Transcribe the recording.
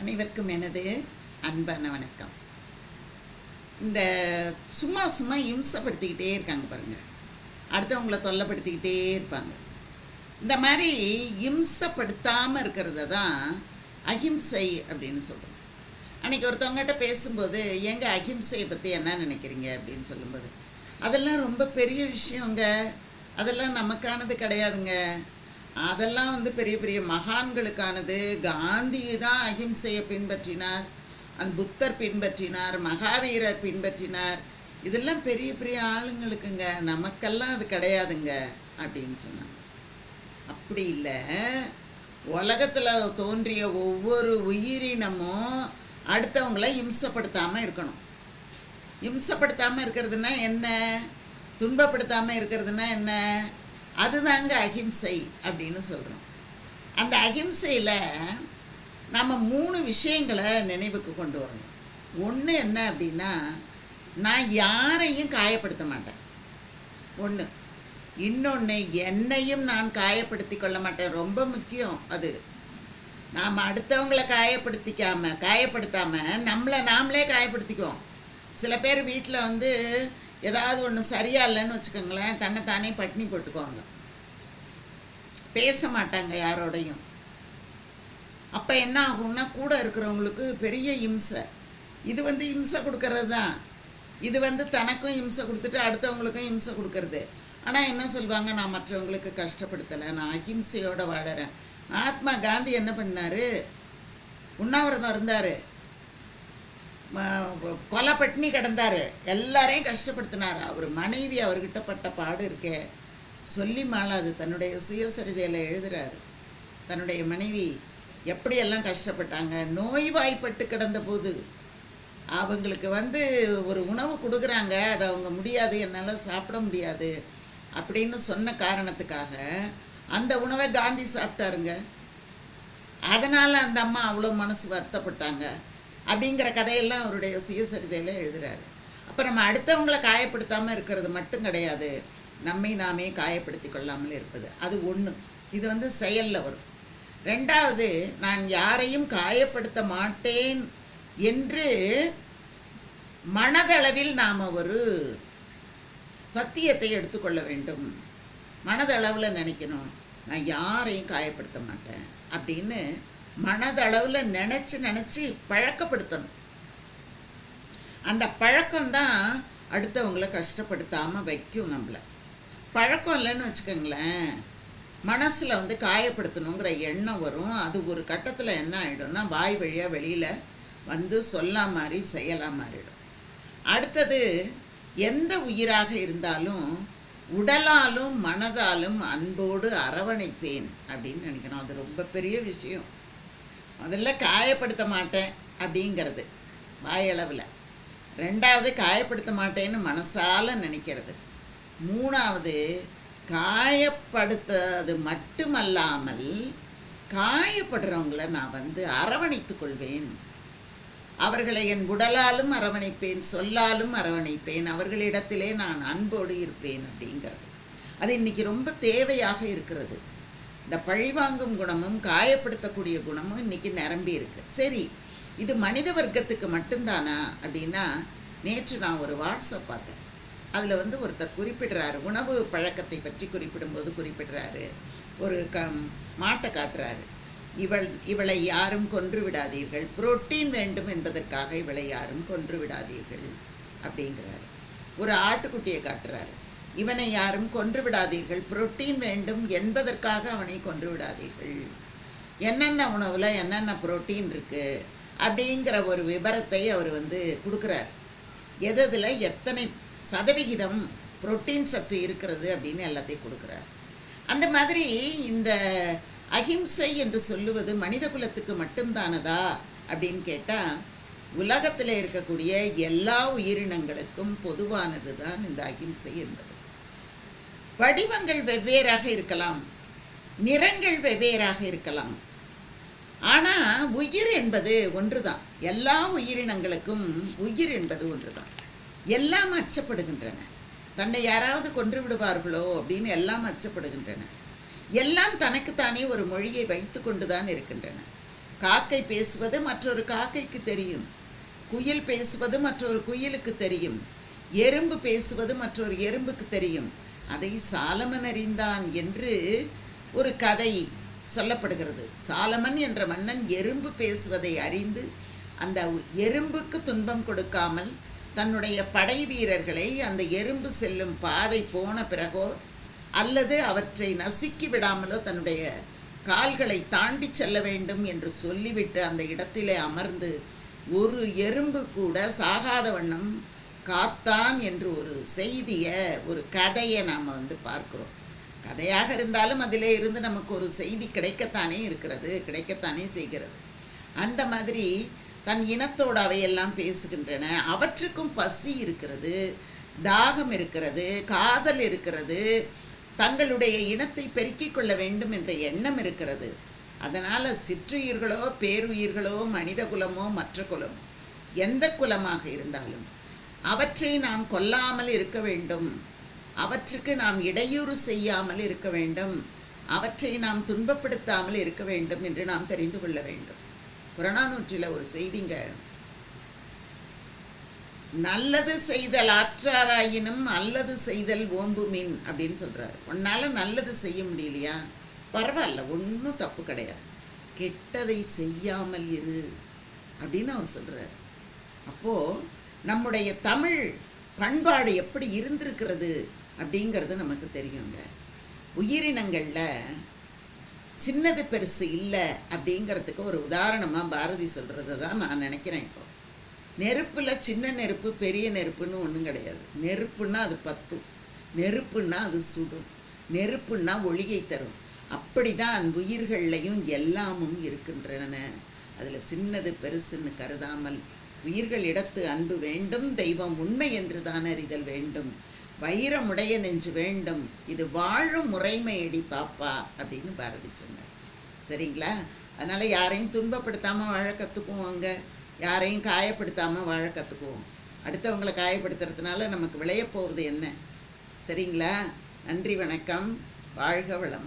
அனைவருக்கும் எனது அன்பான வணக்கம். இந்த சும்மா சும்மா இம்சப்படுத்திக்கிட்டே இருக்காங்க பாருங்கள் அடுத்தவங்கள தொல்லைப்படுத்திக்கிட்டே இருப்பாங்க. இந்த மாதிரி இம்சப்படுத்தாமல் இருக்கிறத தான் அஹிம்சை அப்படின்னு சொல்கிறோம் அன்றைக்கி ஒருத்தவங்ககிட்ட பேசும்போது எங்க அஹிம்சையை பற்றி என்ன நினைக்கிறீங்க? அப்படின்னு சொல்லும்போது அதெல்லாம் ரொம்ப பெரிய விஷயங்க. அதெல்லாம் நமக்கானது கிடையாதுங்க. அதெல்லாம் வந்து பெரிய பெரிய மகான்களுக்கானது. காந்தி தான் அகிம்சையை பின்பற்றினார் அந்த புத்தர் பின்பற்றினார் மகாவீரர் பின்பற்றினார். இதெல்லாம் பெரிய பெரிய ஆளுங்களுக்குங்க. நமக்கெல்லாம் அது கிடையாதுங்க அப்படின்னு சொன்னாங்க. அப்படி இல்லை. உலகத்தில் தோன்றிய ஒவ்வொரு உயிரினமும் அடுத்தவங்கள இம்சப்படுத்தாமல் இருக்கணும். இம்சப்படுத்தாமல் இருக்கிறதுனா என்ன? துன்பப்படுத்தாமல் இருக்கிறதுனா என்ன? அதுதாங்க அகிம்சை அப்படின்னு சொல்கிறோம் அந்த அகிம்சையில் நம்ம மூணு விஷயங்களை நினைவுக்கு கொண்டு வரணும். ஒன்று என்ன அப்படின்னா நான் யாரையும் காயப்படுத்த மாட்டேன். ஒன்று இன்னொன்று என்னையும் நான் காயப்படுத்தி கொள்ள மாட்டேன். ரொம்ப முக்கியம் அது. நாம் அடுத்தவங்கள காயப்படுத்திக்காமல் காயப்படுத்தாமல் நம்மளை நாமளே காயப்படுத்திக்குவோம். சில பேர் வீட்டில் வந்து ஏதாவது ஒன்று சரியா இல்லைன்னு வச்சுக்கோங்களேன் தன்னைத்தானே பட்டினி போட்டுக்குவாங்க. பேச மாட்டாங்க யாரோடையும். அப்போ என்ன ஆகும்னா கூட இருக்கிறவங்களுக்கு பெரிய இம்சை. இது வந்து இம்சை கொடுக்கறது தான். இது வந்து தனக்கும் இம்சை கொடுத்துட்டு அடுத்தவங்களுக்கும் இம்சை கொடுக்கறது. ஆனால் என்ன சொல்லுவாங்க நான் மற்றவங்களுக்கு கஷ்டப்படுத்தலை நான் அஹிம்சையோடு வாழறேன். மகாத்மா காந்தி என்ன பண்ணார்? உண்ணாவிரதம் இருந்தார். கொலை பட்டினி கிடந்தார். எல்லாரையும் கஷ்டப்படுத்தினார். அவர் மனைவி அவர்கிட்ட பட்ட பாடு இருக்கே. சொல்லி மாளாது. தன்னுடைய சுயசரிதையில் எழுதுகிறார் தன்னுடைய மனைவி எப்படியெல்லாம் கஷ்டப்பட்டாங்க? நோய்வாய்ப்பட்டு கிடந்த போது அவங்களுக்கு வந்து ஒரு உணவு கொடுக்குறாங்க. அதை அவங்க முடியாது. என்னால் சாப்பிட முடியாது. அப்படின்னு சொன்ன காரணத்துக்காக அந்த உணவை காந்தி சாப்பிட்டாருங்க. அதனால் அந்த அம்மா அவ்வளோ மனசு வருத்தப்பட்டாங்க. அப்படிங்கிற கதையெல்லாம் அவருடைய சுயசரிதையில் எழுதுகிறாரு அப்போ நம்ம அடுத்தவங்களை காயப்படுத்தாமல் இருக்கிறது மட்டும் கிடையாது. நம்மை நாமே காயப்படுத்தி கொள்ளாமல் இருப்பது. அது ஒன்று இது வந்து செயலில் வரும். ரெண்டாவது நான் யாரையும் காயப்படுத்த மாட்டேன் என்று மனதளவில் நாம் ஒரு சத்தியத்தை எடுத்துக்கொள்ள வேண்டும். மனதளவில் நினைக்கணும். நான் யாரையும் காயப்படுத்த மாட்டேன். அப்படின்னு மனதளவில் நினச்சி நினச்சி பழக்கப்படுத்தணும். அந்த பழக்கம்தான் அடுத்தவங்களை கஷ்டப்படுத்தாமல் வைக்கும் நம்மளை. பழக்கம் இல்லைன்னு வச்சுக்கோங்களேன் மனசில் வந்து காயப்படுத்தணுங்கிற எண்ணம் வரும். அது ஒரு கட்டத்தில் என்ன ஆகிடும்னா வாய் வழியாக வெளியில் வந்து சொல்லா மாதிரி செய்யலாம் மாறிடும். அடுத்தது எந்த உயிராக இருந்தாலும் உடலாலும் மனதாலும் அன்போடு அரவணைப்பேன் அப்படின்னு நினைக்கணும். அது ரொம்ப பெரிய விஷயம். முதல்ல காயப்படுத்த மாட்டேன் அப்படிங்கிறது வாயளவில். ரெண்டாவது காயப்படுத்த மாட்டேன்னு மனசால் நினைக்கிறது. மூணாவது காயப்படுத்தது மட்டுமல்லாமல் காயப்படுறவங்கள நான் வந்து அரவணைத்து கொள்வேன். அவர்களை என் உடலாலும் அரவணைப்பேன் சொல்லாலும் அரவணைப்பேன் அவர்களிடத்திலே நான் அன்போடு இருப்பேன் அப்படிங்கிறது. அது இன்னைக்கு ரொம்ப தேவையாக இருக்கிறது. இந்த பழிவாங்கும் குணமும் காயப்படுத்தக்கூடிய குணமும் இன்னைக்கு நிரம்பி இருக்கு. சரி இது மனித வர்க்கத்துக்கு மட்டும்தானா அப்படின்னா நேற்று நான் ஒரு வாட்ஸ்அப் பார்த்தேன். அதில் வந்து ஒருத்தர் குறிப்பிடுறாரு உணவு பழக்கத்தை பற்றி குறிப்பிடும்போது குறிப்பிடுறாரு. ஒரு க மாட்டை காட்டுறாரு. இவள் இவளை யாரும் கொன்று விடாதீர்கள். புரோட்டீன் வேண்டும் என்பதற்காக இவளை யாரும் கொன்று விடாதீர்கள் அப்படிங்கிறாரு. ஒரு ஆட்டுக்குட்டியை காட்டுறாரு. இவனை யாரும் கொன்று விடாதீர்கள் புரோட்டீன் வேண்டும் என்பதற்காக அவனை கொன்று விடாதீர்கள் என்னென்ன உணவில் என்னென்ன புரோட்டீன் இருக்குது அப்படிங்கிற ஒரு விபரத்தை அவர் வந்து கொடுக்குறார். எதில் எத்தனை சதவிகிதம் புரோட்டீன் சத்து இருக்கிறது அப்படின்னு எல்லாத்தையும் கொடுக்குறார். அந்த மாதிரி இந்த அகிம்சை என்று சொல்லுவது மனித குலத்துக்கு மட்டும்தானதா அப்படின்னு கேட்டால் உலகத்தில் இருக்கக்கூடிய எல்லா உயிரினங்களுக்கும் பொதுவானது தான் இந்த அகிம்சை என்பது. வடிவங்கள் வெவ்வேறாக இருக்கலாம். நிறங்கள் வெவ்வேறாக இருக்கலாம். ஆனால் உயிர் என்பது ஒன்று தான் எல்லா உயிரினங்களுக்கும் உயிர் என்பது ஒன்று தான் எல்லாம் அச்சப்படுகின்றன. தன்னை யாராவது கொன்று விடுவார்களோ அப்படின்னு எல்லாம் அச்சப்படுகின்றன. எல்லாம் தனக்குத்தானே ஒரு மொழியை வைத்து கொண்டு தான் இருக்கின்றன. காக்கை பேசுவது மற்றொரு காக்கைக்கு தெரியும். குயில் பேசுவது மற்றொரு குயிலுக்கு தெரியும். எறும்பு பேசுவது மற்றொரு எறும்புக்கு தெரியும். அதை சாலமன் அறிந்தான் என்று ஒரு கதை சொல்லப்படுகிறது. சாலமன் என்ற மன்னன் எறும்பு பேசுவதை அறிந்து அந்த எறும்புக்கு துன்பம் கொடுக்காமல் தன்னுடைய படை வீரர்களை அந்த எறும்பு செல்லும் பாதை போன பிறகோ அல்லது அவற்றை நசுக்கி விடாமலோ தன்னுடைய கால்களை தாண்டி செல்ல வேண்டும் என்று சொல்லிவிட்டு அந்த இடத்திலே அமர்ந்து ஒரு எறும்பு கூட சாகாத வண்ணம் காத்தான் என்று ஒரு செய்தியை ஒரு கதையை நாம் வந்து பார்க்குறோம். கதையாக இருந்தாலும் அதிலே இருந்து நமக்கு ஒரு செய்தி கிடைக்கத்தானே இருக்கிறது கிடைக்கத்தானே செய்கிறது. அந்த மாதிரி தன் இனத்தோடு அவையெல்லாம் பேசுகின்றன. அவற்றுக்கும் பசி இருக்கிறது தாகம் இருக்கிறது காதல் இருக்கிறது தங்களுடைய இனத்தை பெருக்கிக் கொள்ள வேண்டும் என்ற எண்ணம் இருக்கிறது. அதனால் சிற்றுயிர்களோ பேருயிர்களோ மனித குலமோ மற்ற குலமோ எந்த குலமாக இருந்தாலும் அவற்றை நாம் கொல்லாமல் இருக்க வேண்டும். அவற்றுக்கு நாம் இடையூறு செய்யாமல் இருக்க வேண்டும். அவற்றை நாம் துன்பப்படுத்தாமல் இருக்க வேண்டும் என்று நாம் தெரிந்து கொள்ள வேண்டும். புறநானூற்றில் ஒரு செய்திங்க. நல்லது செய்தல் ஆற்றாராயினும் அல்லது செய்தல் ஓம்பு மீன் அப்படின்னு சொல்கிறாரு உன்னால் நல்லது செய்ய முடியலையா? பரவாயில்ல ஒன்றும் தப்பு கிடையாது. கெட்டதை செய்யாமல் இரு அப்படின்னு அவர் சொல்கிறார் அப்போது நம்முடைய தமிழ் பண்பாடு எப்படி இருந்திருக்கிறது அப்படிங்கிறது நமக்கு தெரியுங்க. உயிரினங்களில் சின்னது பெருசு இல்லை அப்படிங்கிறதுக்கு ஒரு உதாரணமாக பாரதி சொல்கிறது தான் நான் நினைக்கிறேன் இப்போ. நெருப்பில் சின்ன நெருப்பு பெரிய நெருப்புன்னு ஒன்றும் கிடையாது. நெருப்புன்னா அது பத்தும் நெருப்புன்னா அது சுடும் நெருப்புன்னா ஒளியை தரும். அப்படி தான் உயிர்கள்லையும் எல்லாமும் இருக்கின்றன. அதில் சின்னது பெருசுன்னு கருதாமல் உயிர்கள் இடத்து அன்பு வேண்டும் தெய்வம் உண்மை என்று தான் அறிதல் வேண்டும். வைரமுடைய நெஞ்சு வேண்டும். இது வாழும் முறைமையடி பாப்பா அப்படின்னு பாரதி சொன்னார். சரிங்களா? அதனால் யாரையும் துன்பப்படுத்தாமல் வாழ கற்றுக்குவோங்க யாரையும் காயப்படுத்தாமல் வாழ கற்றுக்குவோம் அடுத்தவங்களை காயப்படுத்துறதுனால நமக்கு விளையப்போவது என்ன? சரிங்களா? நன்றி வணக்கம். வாழ்க வளமுடன்.